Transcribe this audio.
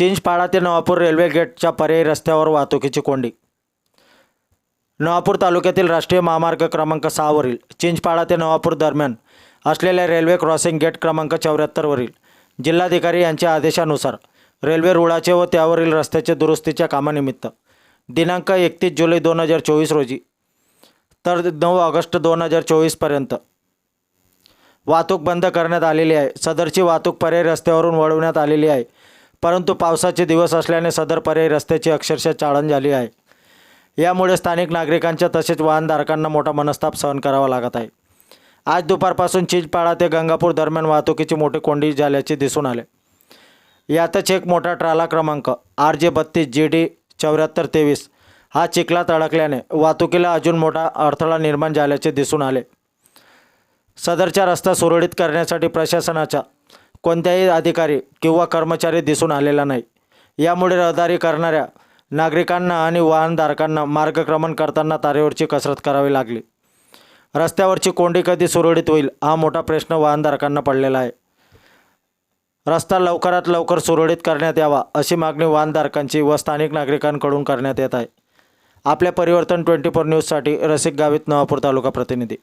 चिंचपाडा ते नवापूर रेल्वे गेटच्या पर्यायी रस्त्यावर वाहतुकीची कोंडी. नवापूर तालुक्यातील राष्ट्रीय महामार्ग क्रमांक सहावरील चिंचपाडा ते नवापूर दरम्यान असलेल्या रेल्वे क्रॉसिंग गेट क्रमांक चौऱ्याहत्तरवरील जिल्हाधिकारी यांच्या आदेशानुसार रेल्वे रुळाचे व त्यावरील रस्त्याचे दुरुस्तीच्या कामानिमित्त दिनांक एकतीस जुलै दोन हजार चोवीस रोजी तर नऊ ऑगस्ट दोन हजार चोवीसपर्यंत वाहतूक बंद करण्यात आलेली आहे. सदरची वाहतूक पर्याय रस्त्यावरून वळवण्यात आलेली आहे. परंतु पावसाचे दिवस असल्याने सदर पर्यायी रस्त्याची अक्षरशः चाळण झाली आहे. यामुळे स्थानिक नागरिकांच्या तसेच वाहनधारकांना मोठा मनस्ताप सहन करावा लागत आहे. आज दुपारपासून चिंचपाडा ते गंगापूर दरम्यान वाहतुकीची मोठी कोंडी झाल्याचे दिसून आले. यातच एक मोठा ट्राला क्रमांक आर जे बत्तीस जी डी चौऱ्याहत्तर तेवीस हा चिखलात अडकल्याने वाहतुकीला अजून मोठा अडथळा निर्माण झाल्याचे दिसून आले. सदरचा रस्ता सुरळीत करण्यासाठी प्रशासनाच्या कोणत्याही अधिकारी किंवा कर्मचारी दिसून आलेला नाही. यामुळे रहदारी करणाऱ्या नागरिकांना आणि वाहनधारकांना मार्गक्रमण करताना तारेवरची कसरत करावी लागली. रस्त्यावरची कोंडी कधी सुरळीत होईल हा मोठा प्रश्न वाहनधारकांना पडलेला आहे. रस्ता लवकरात लवकर सुरळीत करण्यात यावा अशी मागणी वाहनधारकांची व स्थानिक नागरिकांकडून करण्यात येत आहे. आपल्या परिवर्तन ट्वेंटी फोर न्यूजसाठी रसिक गावित नवापूर तालुका प्रतिनिधी.